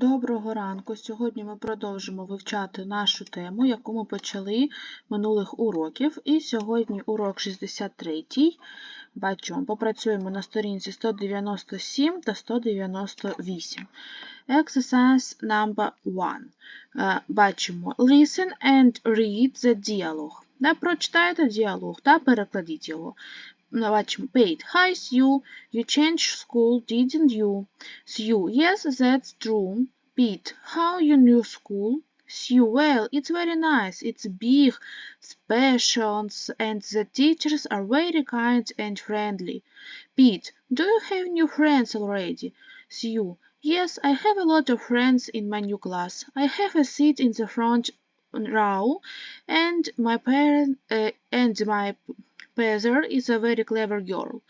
Доброго ранку! Сьогодні ми продовжимо вивчати нашу тему, яку ми почали минулих уроків. І сьогодні урок 63. Бачимо, попрацюємо на сторінці 197 та 198. Exercise number 1. Е, Бачимо Listen and read the dialogue. Да, Прочитайте діалог та перекладіть його. Бачимо Paid. Hi, Sue. You changed school, didn't you? Sue, yes, that's true. Pete, how you new school? Sue, well, it's very nice. It's big, special, and the teachers are very kind and friendly. Pete, do you have new friends already? Sue, yes, I have a lot of friends in my new class. I have a seat in the front row, and my parent uh, and my Heather is a very clever girl.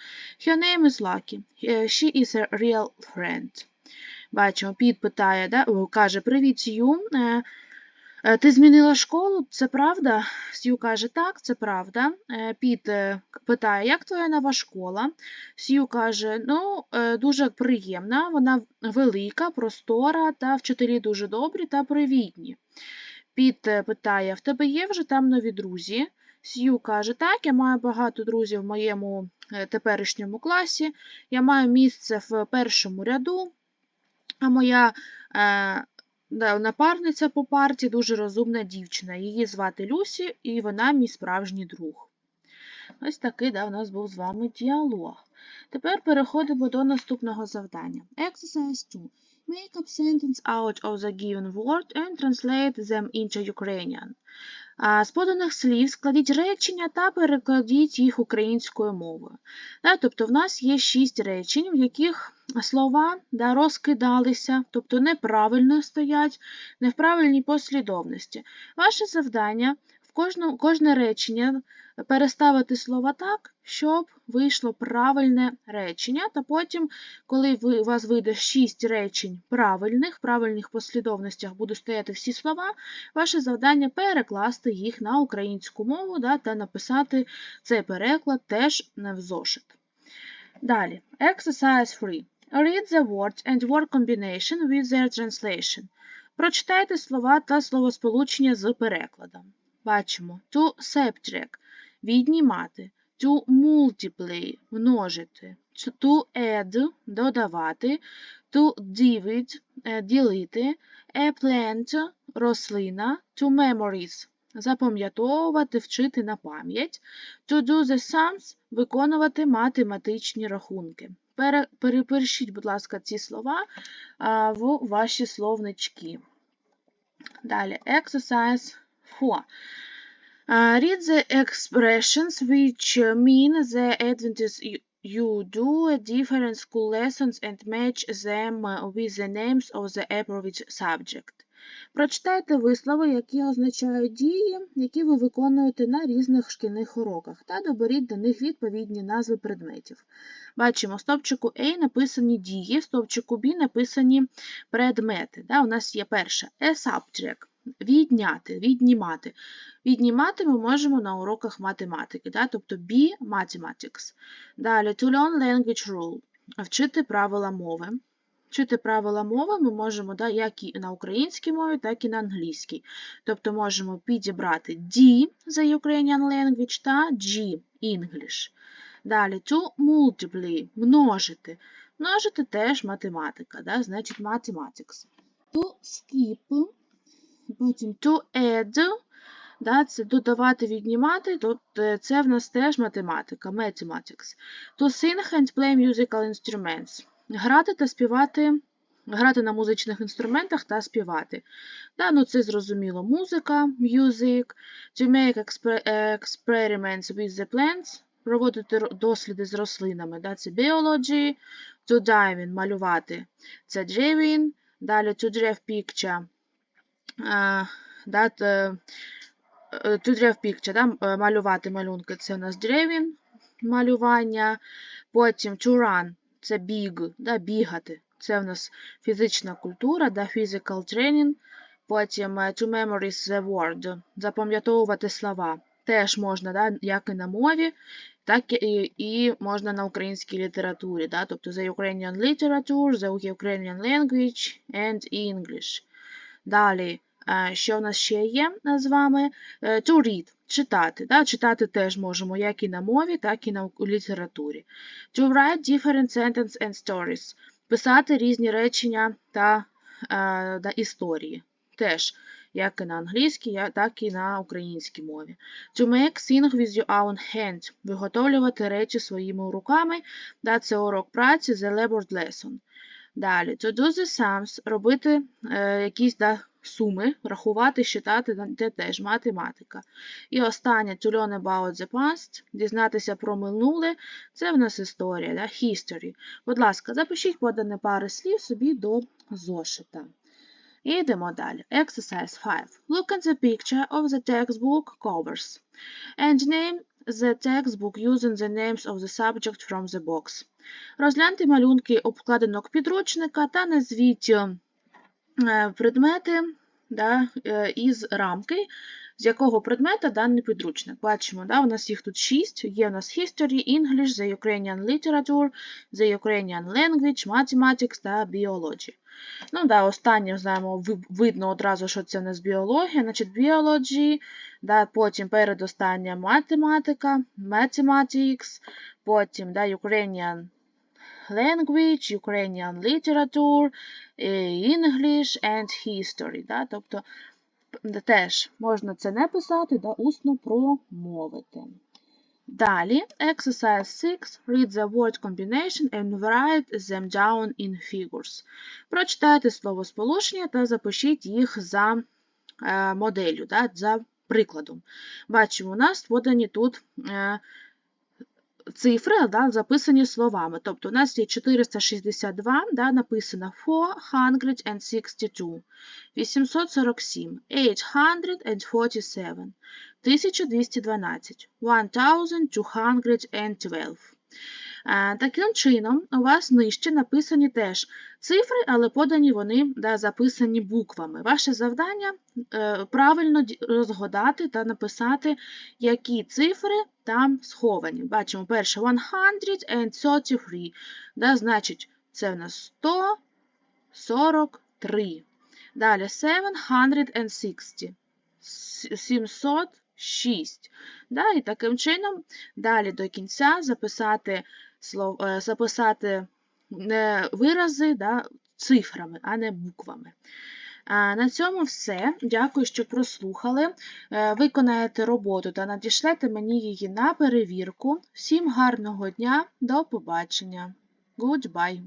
Her name is Lucky. Uh, She is a real friend. Бачимо, Піт питає, да? каже, привіт, Сью. Е, е, Ти змінила школу, це правда? Сью каже, так, це правда. Е, Піт питає, як твоя нова школа? Сью каже, ну, дуже приємна, вона велика, простора, та вчителі дуже добрі та привітні. Піт питає, в тебе є вже там нові друзі? Сью каже, так, я маю багато друзів в моєму теперішньому класі, я маю місце в першому ряду, а моя е, напарниця по парті дуже розумна дівчина. Її звати Люсі, і вона мій справжній друг. Ось такий да, у нас був з вами діалог. Тепер переходимо до наступного завдання. Exercise 2. Make up sentence out of the given word and translate them into Ukrainian. З поданих слів складіть речення та перекладіть їх українською мовою. Тобто в нас є шість речень, в яких слова да, розкидалися, тобто неправильно стоять, не в правильній послідовності. Ваше завдання в кожне речення переставити слова так, щоб вийшло правильне речення, та потім, коли у вас вийде шість речень правильних, в правильних послідовностях будуть стояти всі слова, ваше завдання перекласти їх на українську мову да, та написати цей переклад теж в зошит. Далі, exercise 3. Read the words and word combination with their translation. Прочитайте слова та словосполучення з перекладом. Бачимо to subtract – віднімати, to multiply – множити, to add – додавати, to divide – е, ділити, a plant – рослина, to memories – запам'ятовувати, вчити на пам'ять, to do the sums – виконувати математичні рахунки. Пере- Перепишіть, будь ласка, ці слова в ваші словнички. Далі, exercise 4. Read the expressions which mean the advantages you, do different school lessons and match them with the names of the appropriate subject. Прочитайте вислови, які означають дії, які ви виконуєте на різних шкільних уроках, та доберіть до них відповідні назви предметів. Бачимо, в стовпчику A написані дії, в стовпчику B написані предмети. Да, у нас є перше a subject – відняти, віднімати. Віднімати ми можемо на уроках математики, да, тобто B – mathematics. Далі to learn language rule – вчити правила мови. Вчити правила мови ми можемо да, як і на українській мові, так і на англійській. Тобто можемо підібрати D за Ukrainian language та G English. Далі to multiply – множити. Множити теж математика, да, значить mathematics. To skip, потім to add, да, це додавати, віднімати, тут е, це в нас теж математика, mathematics. To sing and play musical instruments. Грати та співати, грати на музичних інструментах та співати. Да, ну це зрозуміло музика, music, to make experiments with the plants, проводити досліди з рослинами, да, це biology, to diving, малювати, це drawing, далі to draw picture, е, to draw picture, да, е, малювати малюнки, це у нас drawing, малювання, потім to run, це біг, да, бігати. Це в нас фізична культура, да, physical training. Потім е, to memorize the word, запам'ятовувати слова. теж можна, да, як і на мові, так і, і можна на українській літературі. Да, тобто the Ukrainian literature, the Ukrainian language and English. Далі, що в нас ще є з вами? Е, To read читати. Да? Читати теж можемо як і на мові, так і на літературі. To write different sentences and stories. Писати різні речення та, е, та історії. Теж як і на англійській, так і на українській мові. To make things with your own hand. Виготовлювати речі своїми руками. Да, це урок праці, the labored lesson. Далі, to do the sums, робити е, якісь да, суми, рахувати, считати, це теж математика. І останнє to learn about the past, дізнатися про минуле, це в нас історія, да, history. Будь ласка, запишіть подане пари слів собі до зошита. І йдемо далі. Exercise 5. Look at the picture of the textbook covers and name the textbook using the names of the subject from the box. Розгляньте малюнки обкладинок підручника та назвіть е, предмети да, е, із рамки, з якого предмета даний підручник. Бачимо, да, у нас їх тут шість. Є у нас History, English, The Ukrainian Literature, The Ukrainian Language, Mathematics та Biology. Ну, да, Останнє знаємо, видно одразу, що це у нас біологія, значить Biology, да, потім передостання математика, Mathematics, потім да, Ukrainian language, Ukrainian literature, English and history. Да? Тобто теж можна це не писати, да, усно промовити. Далі, exercise 6. Read the word combination and write them down in figures. Прочитайте словосполучення та запишіть їх за е, моделлю, да, за прикладом. Бачимо, у нас подані тут е, цифри да, записані словами. Тобто у нас є 462, да, написано 462, 847, 847, 1212, 1212. Таким чином, у вас нижче написані теж цифри, але подані вони да, записані буквами. Ваше завдання е, правильно розгадати та написати, які цифри там сховані. Бачимо, перше 133, да, значить, це в нас 143. Далі 760, 706. Да, І таким чином, далі до кінця записати слов, е, записати не вирази да, цифрами, а не буквами. На цьому все. Дякую, що прослухали. Е, виконаєте роботу та надішлете мені її на перевірку. Всім гарного дня, до побачення. Goodbye!